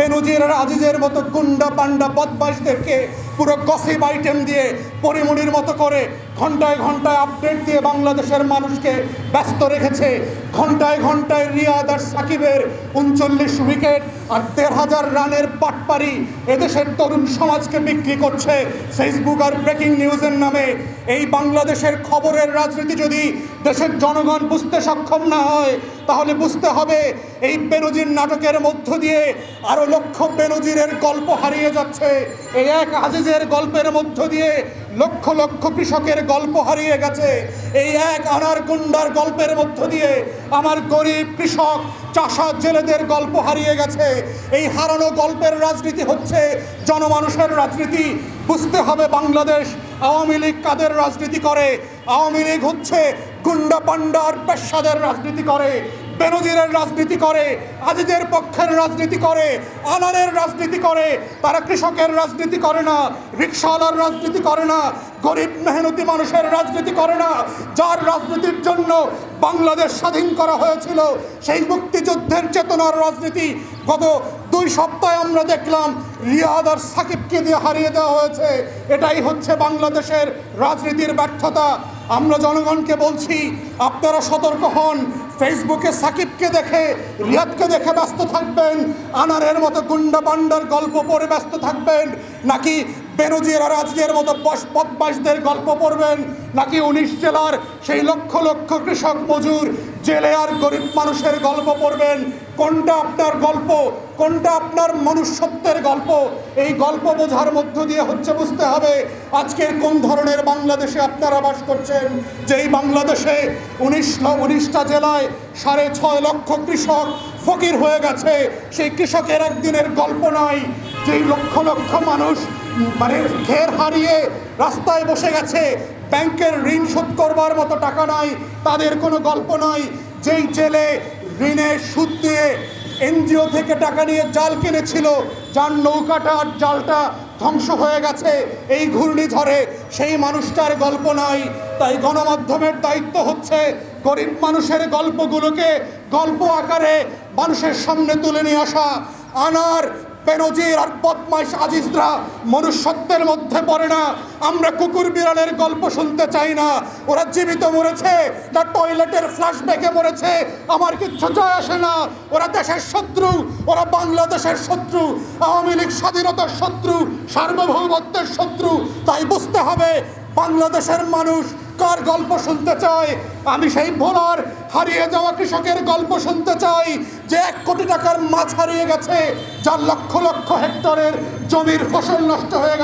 বেনজির আজিজের মতো গুন্ডা পান্ডা বদমাইশদেরকে পুরো গসিপ আইটেম দিয়ে পরিমণির মতো করে ঘন্টায় ঘন্টায় আপডেট দিয়ে বাংলাদেশের মানুষকে ব্যস্ত রেখেছে। ঘন্টায় ঘন্টায় রিয়াদ আর সাকিবের উনচল্লিশ উইকেট আর দেড় হাজার রানের পাটপারি এদেশের তরুণ সমাজকে বিক্রি করছে ফেসবুক আর ব্রেকিং নিউজের নামে। এই বাংলাদেশের খবরের রাজনীতি যদি দেশের জনগণ বুঝতে সক্ষম না হয়, তাহলে বুঝতে হবে এই বেনজির নাটকের মধ্য দিয়ে আরও লক্ষ বেনজিরের গল্প হারিয়ে যাচ্ছে। এই এক আজিজের গল্পের মধ্য দিয়ে লক্ষ লক্ষ কৃষকের গল্প হারিয়ে গেছে। এই এক আনার গুন্ডার গল্পের মধ্য দিয়ে আমার গরিব কৃষক চাষা জেলেদের গল্প হারিয়ে গেছে। এই হারানো গল্পের রাজনীতি হচ্ছে জনমানুষের রাজনীতি। বুঝতে হবে বাংলাদেশ আওয়ামী লীগ কাদের রাজনীতি করে। আওয়ামী লীগ হচ্ছে গুন্ডা পান্ডার পেশাদের রাজনীতি করে। বেনজিরের রাজনীতি করে, আজিজের পক্ষের রাজনীতি করে আলারের রাজনীতি করে, তারা কৃষকের রাজনীতি করে না রিক্সাওয়ালার রাজনীতি করে না, গরিব মেহনতি মানুষের রাজনীতি করে না। যার রাজনীতির জন্য বাংলাদেশ স্বাধীন করা হয়েছিল, সেই মুক্তিযুদ্ধের চেতনার রাজনীতি গত দুই সপ্তাহে আমরা দেখলাম, রিয়াদ আর সাকিবকে দিয়ে হারিয়ে দেওয়া হয়েছে। এটাই হচ্ছে বাংলাদেশের রাজনীতির ব্যর্থতা। আমরা জনগণকে বলছি, আপনারা সতর্ক হন ফেসবুকে সাকিবকে দেখে, রিয়াদকে দেখে ব্যস্ত থাকবেন, আনারের মতো গুন্ডা বান্ডার গল্প পড়ে ব্যস্ত থাকবেন, নাকি বেনজির আর আজকের মতো বদমাসদের গল্প পড়বেন, নাকি উনিশ জেলার সেই লক্ষ লক্ষ কৃষক মজুর, জেলে আর গরিব মানুষের গল্প পড়বেন কোনটা আপনার গল্প? কোনটা আপনার মনুষ্যত্বের গল্প? এই গল্প বোঝার মধ্য দিয়ে হচ্ছে বুঝতে হবে আজকের কোন ধরনের বাংলাদেশে আপনারা বাস করছেন? যেই বাংলাদেশে উনিশ উনিশটা জেলায় সাড়ে ছয় লক্ষ কৃষক ফকির হয়ে গেছে, সেই কৃষকের একদিনের গল্প নাই। যেই লক্ষ লক্ষ মানুষ মানে ঘের হারিয়ে রাস্তায় বসে গেছে, ব্যাংকের ঋণ শোধ করবার মতো টাকা নাই, তাদের কোনো গল্প নাই। যেই জেলে ঋণের সুদ দিয়ে এনজিও থেকে টাকা নিয়ে জাল কিনেছিল, যার নৌকাটা আর জালটা ধ্বংস হয়ে গেছে। এই ঘূর্ণিঝড়ে সেই মানুষটার গল্প নাই, তাই গণমাধ্যমের দায়িত্ব হচ্ছে গরিব মানুষের গল্পগুলোকে গল্প আকারে মানুষের সামনে তুলে নিয়ে আসা। আনার বেনজির আর বদমাইশ আজিজরা মনুষ্যত্বের মধ্যে পড়ে না। আমরা কুকুর বিড়ালের গল্প শুনতে চাই না। ওরা জীবিত মরেছে, না টয়লেটের ফ্ল্যাশব্যাকে মরেছে। আমার কিচ্ছু যায় আসে না। ওরা দেশের শত্রু, ওরা বাংলাদেশের শত্রু, আওয়ামী লীগ স্বাধীনতার শত্রু, সার্বভৌমত্বের শত্রু। তাই বুঝতে হবে, বাংলাদেশের মানুষ কার গল্প শুনতে চাই আমি সেই ভোলার হারিয়ে যাওয়া কৃষকের গল্প শুনতে চাই, যে এক কোটি টাকার মাছ হারিয়ে গেছে, যার লক্ষ লক্ষ হেক্টরের জমির ফসল নষ্ট হয়ে গেছে।